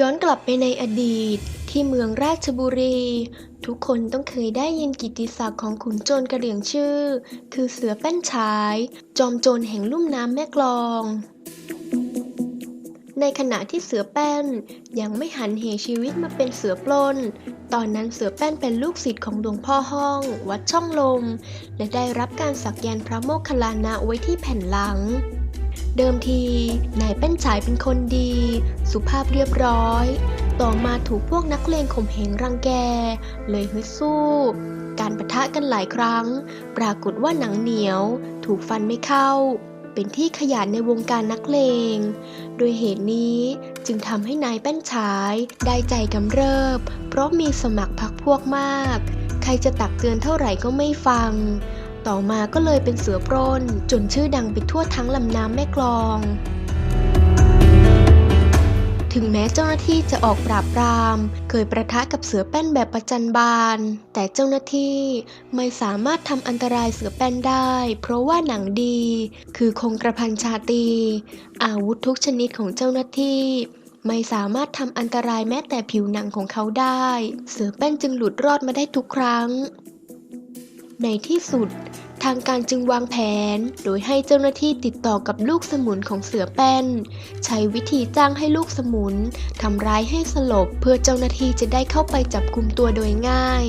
ย้อนกลับไปในอดีต ที่เมืองราชบุรี ทุกคนต้องเคยได้ยินกิตติศักดิ์ของขุนโจรกระเหลี่ยงชื่อ คือเสือแป้นฉาย จอมโจรแห่งลุ่มน้ำแม่กลอง ในขณะที่เสือแป้นยังไม่หันเหชีวิตมาเป็นเสือปล้น ตอนนั้นเสือแป้นเป็นลูกศิษย์ของหลวงพ่อห้อง วัดช่องลม และได้รับการสักยันต์พระโมคคัลลานะไว้ที่แผ่นหลัง เดิมทีนายแป้นฉายเป็นคนดี สุภาพเรียบร้อย ต่อมาถูกพวกนักเลงข่มเหงรังแก เลยฮึดสู้ การประทะกันหลายครั้ง ปรากฏว่าหนังเหนียว ถูกฟันไม่เข้า เป็นที่ขยานในวงการนักเลง โดยเหตุนี้จึงทำให้นายแป้นฉายได้ใจกำเริบ เพราะมีสมัครพักพวกมาก ใครจะตักเตือนเท่าไหร่ก็ไม่ฟัง ต่อมาก็เลยเป็นเสือปล้น จนชื่อดังไปทั่วทั้งลำน้ำแม่กลอง ถึงแม้เจ้าหน้าที่จะออกปราบปราม เคยประทะกับเสือแป้นแบบประจันบาน แต่เจ้าหน้าที่ไม่สามารถทำอันตรายเสือแป้นได้ เพราะว่าหนังดี คือคงกระพันชาตี อาวุธทุกชนิดของเจ้าหน้าที่ไม่สามารถทำอันตรายแม้แต่ผิวหนังของเขาได้ เสือแป้นจึงหลุดรอดมาได้ทุกครั้ง ในที่สุด ทางการจึงวางแผน โดยให้เจ้าหน้าที่ติดต่อกับลูกสมุนของเสือแป้น ใช้วิธีจ้างให้ลูกสมุนทำร้ายให้สลบเพื่อเจ้าหน้าที่จะได้เข้าไปจับกุมตัวโดยง่าย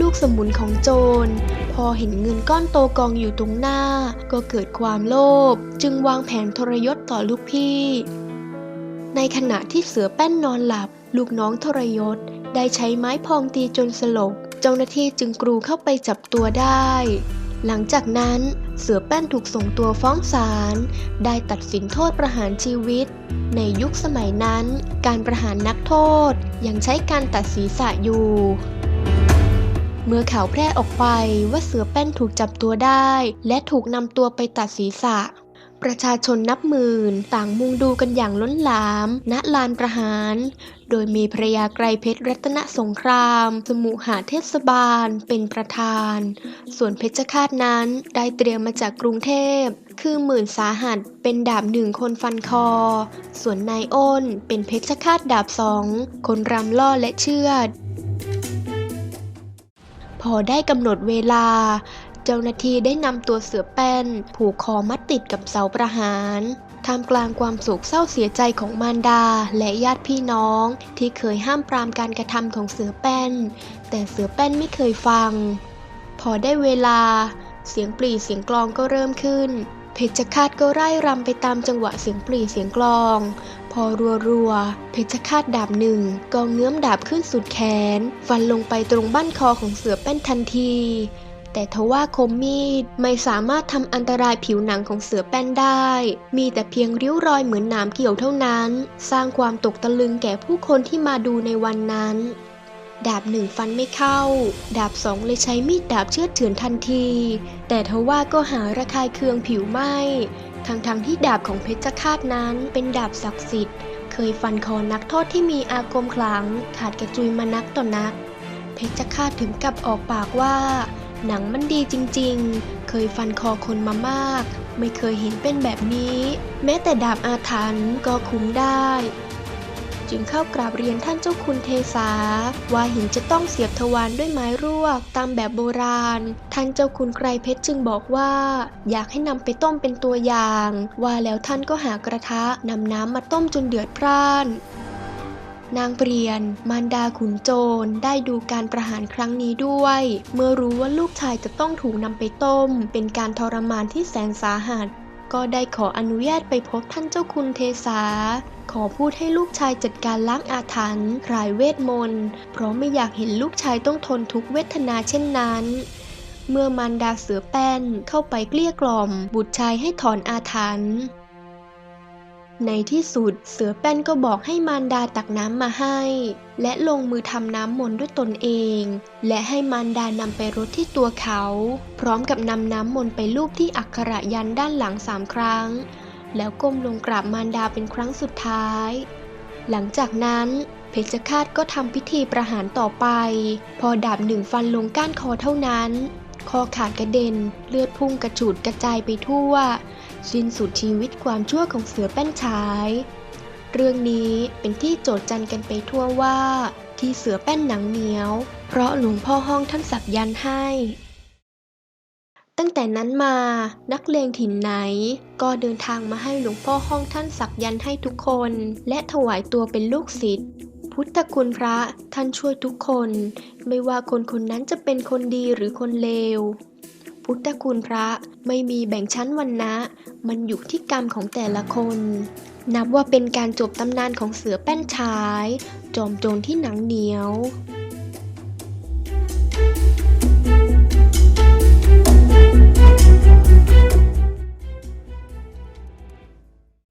ลูกสมุนของโจร พอเห็นเงินก้อนโตกองอยู่ตรงหน้า ก็เกิดความโลภจึงวางแผนทรยศต่อลูกพี่ ในขณะที่เสือแป้นนอนหลับ ลูกน้องทรยศได้ใช้ไม้พองตีจนสลบ เจ้าหน้าที่จึงกรูเข้าไปจับตัวได้ หลังจากนั้นเสือแป้นถูกส่งตัวฟ้องศาล ได้ตัดสินโทษประหารชีวิต ในยุคสมัยนั้น การประหารนักโทษยังใช้การตัดศีรษะอยู่ เมื่อข่าวแพร่ออกไปว่าเสือแป้นถูกจับตัวได้ และถูกนำตัวไปตัดศีรษะ ประชาชนนับหมื่น ต่างมุงดูกันอย่างล้นหลาม ณ ลานประหาร โดยมีพระยาไกรเพชรรัตนสงคราม สมุหาเทศบาล เป็นประธาน ส่วนเพชรฆาตนั้นได้เตรียมมาจากกรุงเทพ คือหมื่นสาหัสเป็นดาบหนึ่งคนฟันคอ ส่วนนายอ้นเป็นเพชรฆาตดาบสอง คนรำล่อและเชือดพอได้กำหนดเวลา เจ้าหน้าที่ได้นำตัวเสือแป้น ผูกคอมัดติดกับเสาประหารท่ามกลางความโศกเศร้าเสียใจของมารดาและญาติพี่น้อง ที่เคยห้ามปรามการกระทำของเสือแป้น แต่เสือแป้นไม่เคยฟัง พอได้เวลา เสียงปรีเสียงกลองก็เริ่มขึ้น เพชฌฆาตก็ไร่รำไปตามจังหวะเสียงปรีเสียงกลอง พอรัวๆเพชฌฆาตดาบหนึ่งก็เงื้อมดาบขึ้นสุดแขน ฟันลงไปตรงบั้นคอของเสือแป้นทันที แต่ทว่าคมมีดไม่สามารถทำอันตรายผิวหนังของเสือแป้นได้ มีแต่เพียงริ้วรอยเหมือนหนามเกี่ยวเท่านั้น สร้างความตกตะลึงแก่ผู้คนที่มาดูในวันนั้น ดาบหนึ่งฟันไม่เข้า ดาบสองเลยใช้มีดดาบเชือดเฉือนทันที แต่ทว่าก็หาระคายเคืองผิวไหมทั้งๆทที่ดาบของเพชฌฆาตนั้นเป็นดาบศักดิ์สิทธิ์ เคยฟันคอนักโทษที่มีอาคมขลังขาดกระจุยมานักต่อนัก เพชฌฆาตถึงกับออกปากว่า หนังมันดีจริงๆ เคยฟันคอคนมามาก ไม่เคยเห็นเป็นแบบนี้ แม้แต่ดาบอาถรรพ์ก็คุ้มได้ จึงเข้ากราบเรียนท่านเจ้าคุณเทสา ว่าหินจะต้องเสียบทวารด้วยไม้รวกตามแบบโบราณ ท่านเจ้าคุณไกรเพชรจึงบอกว่า อยากให้นำไปต้มเป็นตัวอย่าง ว่าแล้วท่านก็หากระทะนำน้ำมาต้มจนเดือดพร่าน นางเปลี่ยน มารดาขุนโจรได้ดูการประหารครั้งนี้ด้วย เมื่อรู้ว่าลูกชายจะต้องถูกนำไปต้ม เป็นการทรมานที่แสนสาหัส ก็ได้ขออนุญาตไปพบท่านเจ้าคุณเทสาขอพูดให้ลูกชายจัดการล้างอาถรรพ์คลายเวทมนต์ เพราะไม่อยากเห็นลูกชายต้องทนทุกเวทนาเช่นนั้นเมื่อมารดาเสือแป้นเข้าไปเกลี้ยกล่อม บุตรชายให้ถอนอาถรรพ์ ในที่สุดเสือแป้นก็บอกให้มารดาตักน้ำมาให้ และลงมือทำน้ำมนต์ด้วยตนเอง และให้มารดานำไปรดที่ตัวเขา พร้อมกับนำน้ำมนต์ไปลูบที่อักขระยันด้านหลังสามครั้ง แล้วก้มลงกราบมารดาเป็นครั้งสุดท้าย หลังจากนั้นเพชฌฆาตก็ทำพิธีประหารต่อไป พอดาบหนึ่งฟันลงก้านคอเท่านั้น คอขาดกระเด็น เลือดพุ่งกระฉูดกระจายไปทั่ว สิ้นสุดชีวิตความชั่วของเสือแป้นฉาย เรื่องนี้เป็นที่โจทย์จันกันไปทั่วว่า ที่เสือแป้นหนังเหนียว เพราะหลวงพ่อห้องท่านสักยันให้ ตั้งแต่นั้นมานักเลงถิ่นไหนก็เดินทางมาให้หลวงพ่อห้องท่านสักยันให้ทุกคน และถวายตัวเป็นลูกศิษย์พุทธคุณพระท่านช่วยทุกคน ไม่ว่าคนคนนั้นจะเป็นคนดีหรือคนเลว พุทธคุณพระไม่มีแบ่งชั้นวรรณะมันอยู่ที่กรรมของแต่ละคน นับว่าเป็นการจบตำนานของเสือแป้นชาย จอมโจรที่หนังเหนียว